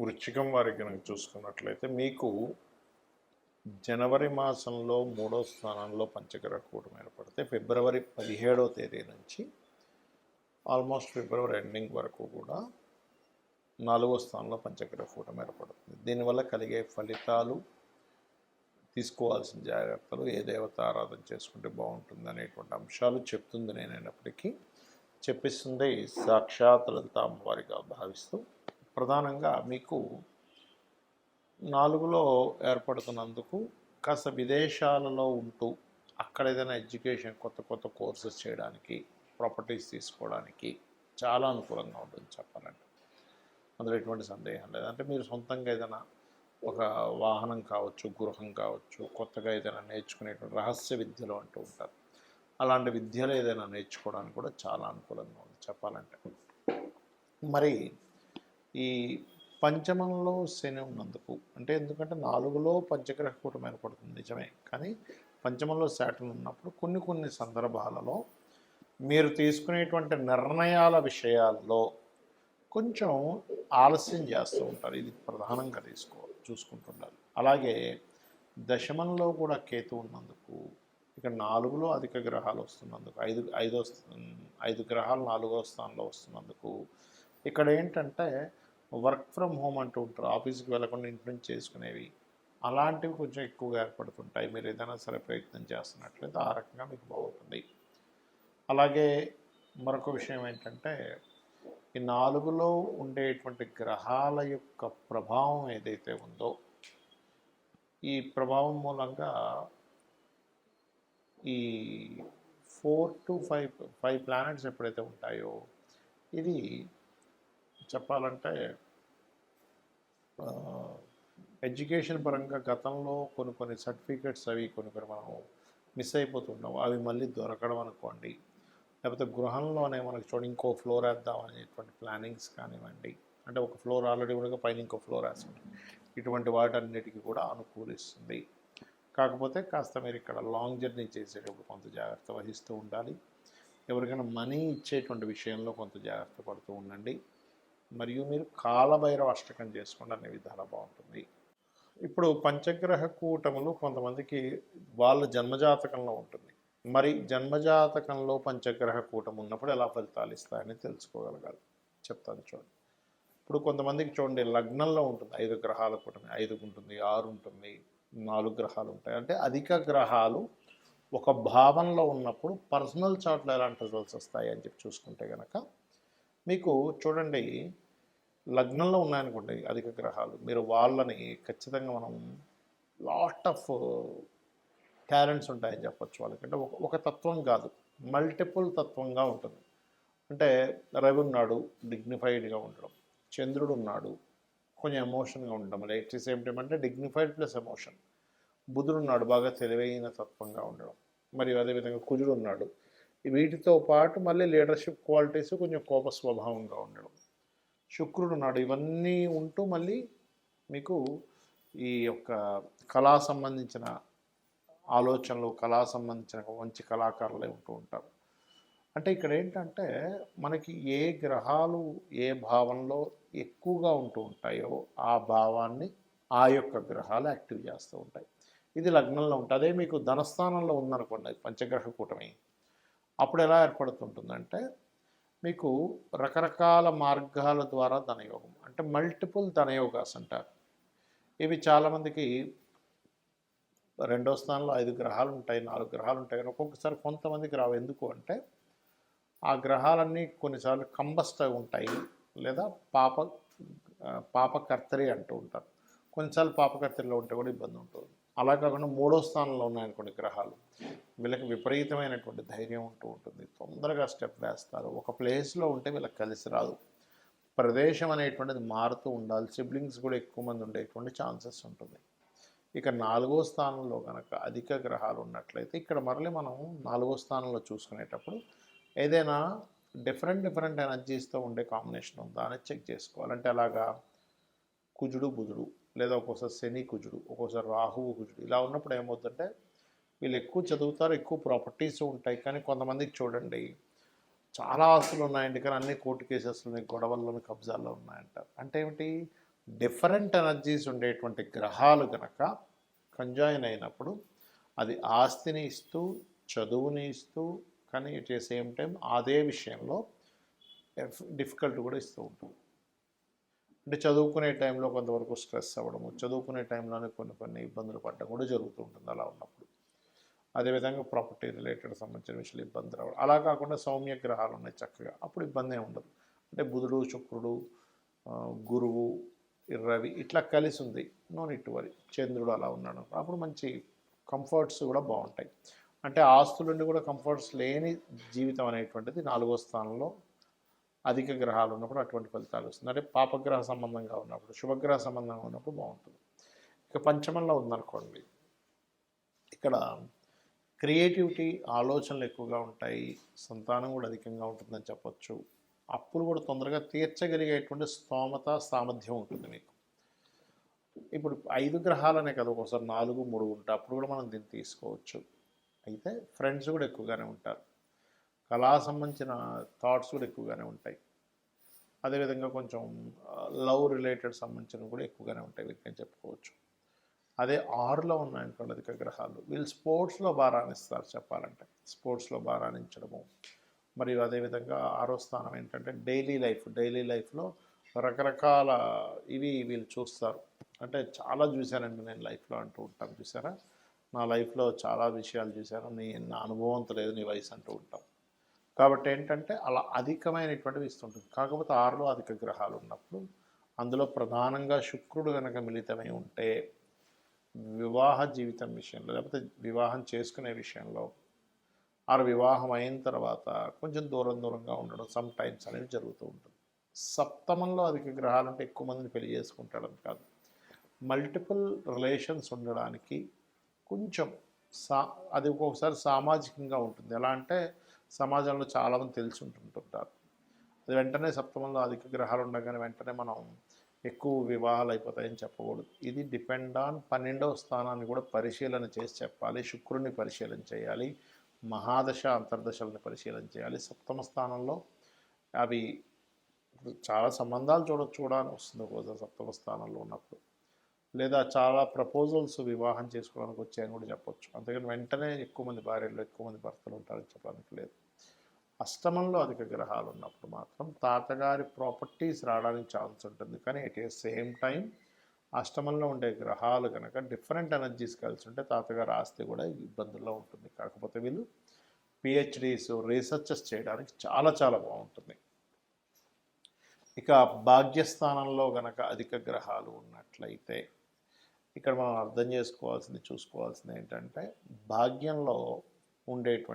వృచ్చికం వారికి కనుక చూసుకున్నట్లయితే మీకు జనవరి మాసంలో మూడో స్థానంలో పంచగ్రహ కూటం ఏర్పడితే ఫిబ్రవరి పదిహేడో తేదీ నుంచి ఆల్మోస్ట్ ఫిబ్రవరి ఎండింగ్ వరకు కూడా నాలుగో స్థానంలో పంచగ్రహ కూటం ఏర్పడుతుంది. దీనివల్ల కలిగే ఫలితాలు తీసుకోవాల్సిన జాగ్రత్తలు ఏ దేవత ఆరాధన చేసుకుంటే బాగుంటుంది అనేటువంటి అంశాలు చెప్తుంది నేనైనప్పటికీ. చెప్పిస్తుంది సాక్షాత్ లలిత అమ్మవారిగా భావిస్తూ ప్రధానంగా మీకు నాలుగులో ఏర్పడుతున్నందుకు కాస్త విదేశాలలో ఉంటూ అక్కడ ఏదైనా ఎడ్యుకేషన్ కొత్త కొత్త కోర్సెస్ చేయడానికి ప్రాపర్టీస్ తీసుకోవడానికి చాలా అనుకూలంగా ఉంటుంది చెప్పాలంటే. అందులో ఎటువంటి సందేహం లేదు. అంటే మీరు సొంతంగా ఏదైనా ఒక వాహనం కావచ్చు గృహం కావచ్చు కొత్తగా ఏదైనా నేర్చుకునేటువంటి రహస్య విద్యలు అంటూ ఉంటారు. అలాంటి విద్యలు ఏదైనా నేర్చుకోవడానికి కూడా చాలా అనుకూలంగా ఉంది చెప్పాలంటే. మరి ఈ పంచమంలో శని ఉన్నందుకు. అంటే ఎందుకంటే నాలుగులో పంచగ్రహ కూటమి ఏర్పడుతుంది. నిజమే. కానీ పంచమంలో శాటన్ ఉన్నప్పుడు కొన్ని కొన్ని సందర్భాలలో మీరు తీసుకునేటువంటి నిర్ణయాల విషయాల్లో కొంచెం ఆలస్యం చేస్తూ ఉంటారు. ఇది ప్రధానంగా తీసుకో చూసుకుంటుండాలి. అలాగే దశమంలో కూడా కేతు ఉన్నందుకు ఇక నాలుగులో అధిక గ్రహాలు వస్తున్నందుకు ఐదు ఐదో ఐదు గ్రహాలు నాలుగో స్థానంలో వస్తున్నందుకు ఇక్కడ ఏంటంటే వర్క్ ఫ్రమ్ హోమ్ అంటూ ఉంటారు. ఆఫీస్కి వెళ్ళకుండా ఇంటి నుంచి చేసుకునేవి. అలాంటివి కొంచెం ఎక్కువగా ఏర్పడుతుంటాయి. మీరు ఏదైనా సరే ప్రయత్నం చేస్తున్నట్లయితే ఆ రకంగా మీకు బాగుంటుంది. అలాగే మరొక విషయం ఏంటంటే ఈ నాలుగులో ఉండేటువంటి గ్రహాల యొక్క ప్రభావం ఏదైతే ఉందో ఈ ప్రభావం మూలంగా ఈ four to five five planets ఎప్పుడైతే ఉంటాయో ఇది చెప్పాలంటే ఎడ్యుకేషన్ పరంగా గతంలో కొన్ని కొన్ని సర్టిఫికెట్స్ అవి కొన్ని కొన్ని మనం మిస్ అయిపోతున్నాం అవి మళ్ళీ దొరకడం అనుకోండి లేకపోతే గృహంలోనే మనకి చూడండి ఇంకో ఫ్లోర్ వేద్దాం అనేటువంటి ప్లానింగ్స్ కానివ్వండి అంటే ఒక ఫ్లోర్ ఆల్రెడీ కూడా పైన ఇంకో ఫ్లోర్ వేస్తుంది. ఇటువంటి వాటన్నిటికీ కూడా అనుకూలిస్తుంది. కాకపోతే కాస్త మీరు ఇక్కడ లాంగ్ జర్నీ చేసేటప్పుడు కొంత జాగ్రత్త వహిస్తూ ఉండాలి. ఎవరికైనా మనీ ఇచ్చేటువంటి విషయంలో కొంత జాగ్రత్త పడుతూ ఉండండి. మరియు మీరు కాలభైరవ అష్టకం చేసుకోండి అనే విధానం బాగుంటుంది. ఇప్పుడు పంచగ్రహ కూటములు కొంతమందికి వాళ్ళ జన్మజాతకంలో ఉంటుంది. మరి జన్మజాతకంలో పంచగ్రహ కూటం ఉన్నప్పుడు ఎలా ఫలితాలు ఇస్తాయని తెలుసుకోగలగాలి. చెప్తాను చూడండి. ఇప్పుడు కొంతమందికి చూడండి లగ్నంలో ఉంటుంది. ఐదు గ్రహాల కూటమి ఐదు ఉంటుంది ఆరు ఉంటుంది నాలుగు గ్రహాలు ఉంటాయి. అంటే అధిక గ్రహాలు ఒక భావంలో ఉన్నప్పుడు పర్సనల్ చాట్లో ఎలాంటి రిజల్ట్స్ వస్తాయి అని చెప్పి చూసుకుంటే కనుక మీకు చూడండి లగ్నంలో ఉన్నాయనుకోండి అధిక గ్రహాలు మీరు వాళ్ళని ఖచ్చితంగా మనం లాట్ ఆఫ్ టాలెంట్స్ ఉంటాయని చెప్పొచ్చు వాళ్ళకి. అంటే ఒక ఒక తత్వం కాదు మల్టిపుల్ తత్వంగా ఉంటుంది. అంటే రవి ఉన్నాడు డిగ్నిఫైడ్గా ఉండడం. చంద్రుడు ఉన్నాడు కొంచెం ఎమోషన్గా ఉండడం. ఎట్ ది సేమ్ టైం అంటే డిగ్నిఫైడ్ ప్లస్ ఎమోషన్ బుధుడు ఉన్నాడు బాగా తెలివైన తత్వంగా ఉండడం. మరియు అదేవిధంగా కుజుడు ఉన్నాడు వీటితో పాటు మళ్ళీ లీడర్షిప్ క్వాలిటీస్ కొంచెం కోప స్వభావంగా ఉండడం. శుక్రుడు ఉన్నాడు ఇవన్నీ ఉంటూ మళ్ళీ మీకు ఈ యొక్క కళా సంబంధించిన ఆలోచనలు కళా సంబంధించిన మంచి కళాకారులే ఉంటూ ఉంటారు. అంటే ఇక్కడ ఏంటంటే మనకి ఏ గ్రహాలు ఏ భావంలో ఎక్కువగా ఉంటూ ఉంటాయో ఆ భావాన్ని ఆ యొక్క గ్రహాలు యాక్టివ్ చేస్తూ ఉంటాయి. ఇది లగ్నంలో ఉంటుంది అదే మీకు ధనస్థానంలో ఉందనుకోండి పంచగ్రహ కూటమి. అప్పుడు ఎలా ఏర్పడుతుంటుందంటే మీకు రకరకాల మార్గాల ద్వారా ధనయోగం అంటే మల్టిపుల్ ధనయోగాస్ అంటారు. ఇవి చాలామందికి రెండో స్థానంలో ఐదు గ్రహాలు ఉంటాయి నాలుగు గ్రహాలు ఉంటాయి కానీ ఒక్కొక్కసారి కొంతమందికి రావు. ఎందుకు అంటే ఆ గ్రహాలన్నీ కొన్నిసార్లు కంబస్ట్ ఉంటాయి లేదా పాప పాపకర్తరి అంటూ ఉంటారు. కొన్నిసార్లు పాపకర్తరిలో ఉంటే కూడా ఇబ్బంది ఉంటుంది. అలా కాకుండా మూడో స్థానంలో ఉన్నాయనుకోండి గ్రహాలు. వీళ్ళకి విపరీతమైనటువంటి ధైర్యం ఉంటూ ఉంటుంది. తొందరగా స్టెప్ వేస్తారు. ఒక ప్లేస్లో ఉంటే వీళ్ళకి కలిసి రాదు. ప్రదేశం అనేటువంటిది మారుతూ ఉండాలి. సిబ్లింగ్స్ కూడా ఎక్కువ మంది ఉండేటువంటి ఛాన్సెస్ ఉంటుంది. ఇక నాలుగో స్థానంలో కనుక అధిక గ్రహాలు ఉన్నట్లయితే ఇక్కడ మరలి మనం నాలుగో స్థానంలో చూసుకునేటప్పుడు ఏదైనా డిఫరెంట్ డిఫరెంట్ ఎనర్జీస్తో ఉండే కాంబినేషన్ ఉందా అని చెక్ చేసుకోవాలి. అంటే అలాగా కుజుడు బుధుడు లేదా ఒక్కోసారి శని కుజుడు ఒక్కోసారి రాహువు కుజుడు. ఇలా ఉన్నప్పుడు ఏమవుతుందంటే వీళ్ళు ఎక్కువ చదువుతారు ఎక్కువ ప్రాపర్టీస్ ఉంటాయి. కానీ కొంతమందికి చూడండి చాలా ఆస్తులు ఉన్నాయండి. కానీ అన్ని కోర్టు కేసెస్లోని గొడవల్లోని కబ్జాల్లో ఉన్నాయంట. అంటే ఏమిటి? డిఫరెంట్ ఎనర్జీస్ ఉండేటువంటి గ్రహాలు కనుక కంజాయిన్ అయినప్పుడు అది ఆస్తిని ఇస్తూ చదువుని ఇస్తూ కానీ ఎట్ ఏ సేమ్ టైం అదే విషయంలో డిఫికల్ట్ కూడా ఇస్తూ ఉంటుంది అంటే చదువుకునే టైంలో కొంతవరకు స్ట్రెస్ అవ్వడము చదువుకునే టైంలోనే కొన్ని కొన్ని ఇబ్బందులు పడడం కూడా జరుగుతూ ఉంటుంది అలా ఉన్నప్పుడు. అదేవిధంగా ప్రాపర్టీ రిలేటెడ్ సంబంధించిన విషయాలు ఇబ్బంది రావడం. అలా కాకుండా సౌమ్య గ్రహాలు ఉన్నాయి చక్కగా. అప్పుడు ఇబ్బంది ఉండదు. అంటే బుధుడు శుక్రుడు గురువు రవి ఇట్లా కలిసి ఉంది. నోన్ ఇటు వరి. చంద్రుడు అలా ఉన్నాడు. అప్పుడు మంచి కంఫర్ట్స్ కూడా బాగుంటాయి. అంటే ఆస్తుల నుండి కూడా కంఫర్ట్స్ లేని జీవితం అనేటువంటిది నాలుగో స్థానంలో అధిక గ్రహాలు ఉన్నప్పుడు అటువంటి ఫలితాలు వస్తుంది. అంటే పాపగ్రహ సంబంధంగా ఉన్నప్పుడు శుభగ్రహ సంబంధంగా ఉన్నప్పుడు బాగుంటుంది. ఇక పంచమంలో ఉందనుకోండి ఇక్కడ క్రియేటివిటీ ఆలోచనలు ఎక్కువగా ఉంటాయి సంతానం కూడా అధికంగా ఉంటుందని చెప్పొచ్చు. అప్పులు కూడా తొందరగా తీర్చగలిగేటువంటి స్తోమత సామర్థ్యం ఉంటుంది మీకు. ఇప్పుడు ఐదు గ్రహాలనే కదా ఒకసారి నాలుగు మూడు ఉంటాయి అప్పుడు కూడా మనం దీన్ని తీసుకోవచ్చు. అయితే ఫ్రెండ్స్ కూడా ఎక్కువగానే ఉంటారు. కళా సంబంధించిన థాట్స్ కూడా ఎక్కువగానే ఉంటాయి. అదేవిధంగా కొంచెం లవ్ రిలేటెడ్ సంబంధించినవి కూడా ఎక్కువగానే ఉంటాయి వీటికని చెప్పుకోవచ్చు. అదే ఆరులో ఉన్నాయనుకోండి అధిక గ్రహాలు. వీళ్ళు స్పోర్ట్స్లో బాగా రాణిస్తారు చెప్పాలంటే. స్పోర్ట్స్లో బాగా రాణించడము. మరియు అదేవిధంగా ఆరో స్థానం ఏంటంటే డైలీ లైఫ్ డైలీ లైఫ్లో రకరకాల ఇవి వీళ్ళు చూస్తారు. అంటే చాలా చూశానండి నేను లైఫ్లో అంటూ ఉంటాను చూసారా నా లైఫ్లో చాలా విషయాలు చూశాను. నీ నా అనుభవంతో లేదు నీ వయసు అంటూ ఉంటాం. కాబట్టి ఏంటంటే అలా అధికమైనటువంటివి ఇస్తుంటుంది. కాకపోతే ఆరులో అధిక గ్రహాలు ఉన్నప్పుడు అందులో ప్రధానంగా శుక్రుడు కనుక మిళితమై ఉంటే వివాహ జీవితం విషయంలో లేకపోతే వివాహం చేసుకునే విషయంలో ఆరు వివాహం అయిన తర్వాత కొంచెం దూరం దూరంగా ఉండడం సమ్ టైమ్స్ అనేది జరుగుతూ ఉంటుంది. సప్తమంలో అధిక గ్రహాలు అంటే ఎక్కువ మందిని పెళ్ళి చేసుకుంటాడని కాదు. మల్టిపుల్ రిలేషన్స్ ఉండడానికి కొంచెం సా అది ఒక్కొక్కసారి సామాజికంగా ఉంటుంది. ఎలా అంటే సమాజంలో చాలామంది తెలిసి ఉంటుంటుంటారు అది వెంటనే సప్తమంలో అధిక గ్రహాలు ఉండగానే వెంటనే మనం ఎక్కువ వివాహాలు అయిపోతాయని చెప్పకూడదు. ఇది డిపెండ్ ఆన్ పన్నెండవ స్థానాన్ని కూడా పరిశీలన చేసి చెప్పాలి. శుక్రుని పరిశీలన చేయాలి. మహాదశ అంతర్దశలను పరిశీలన చేయాలి. సప్తమ స్థానంలో అవి చాలా సంబంధాలు చూడ చూడాలని వస్తుంది ఒకసారి సప్తమ స్థానంలో ఉన్నప్పుడు. లేదా చాలా ప్రపోజల్స్ వివాహం చేసుకోవడానికి వచ్చాయని కూడా చెప్పొచ్చు. అంతేగాని వెంటనే ఎక్కువ మంది భార్యలు ఎక్కువ మంది భర్తలు ఉంటారని చెప్పడానికి లేదు. అష్టమంలో అధిక గ్రహాలు ఉన్నప్పుడు మాత్రం తాతగారి ప్రాపర్టీస్ రావడానికి ఛాన్స్ ఉంటుంది. కానీ ఇట్ ఏ సేమ్ టైం అష్టమంలో ఉండే గ్రహాలు కనుక డిఫరెంట్ ఎనర్జీస్ కలిసి ఉంటే తాతగారు ఆస్తి కూడా ఇబ్బందుల్లో ఉంటుంది. కాకపోతే వీళ్ళు పిహెచ్డీస్ రీసెర్చెస్ చేయడానికి చాలా చాలా బాగుంటుంది. ఇక భాగ్యస్థానంలో గనక అధిక గ్రహాలు ఉన్నట్లయితే ఇక్కడ మనం అర్థం చేసుకోవాల్సింది చూసుకోవాల్సింది ఏంటంటే భాగ్యంలో ఉండేటువంటి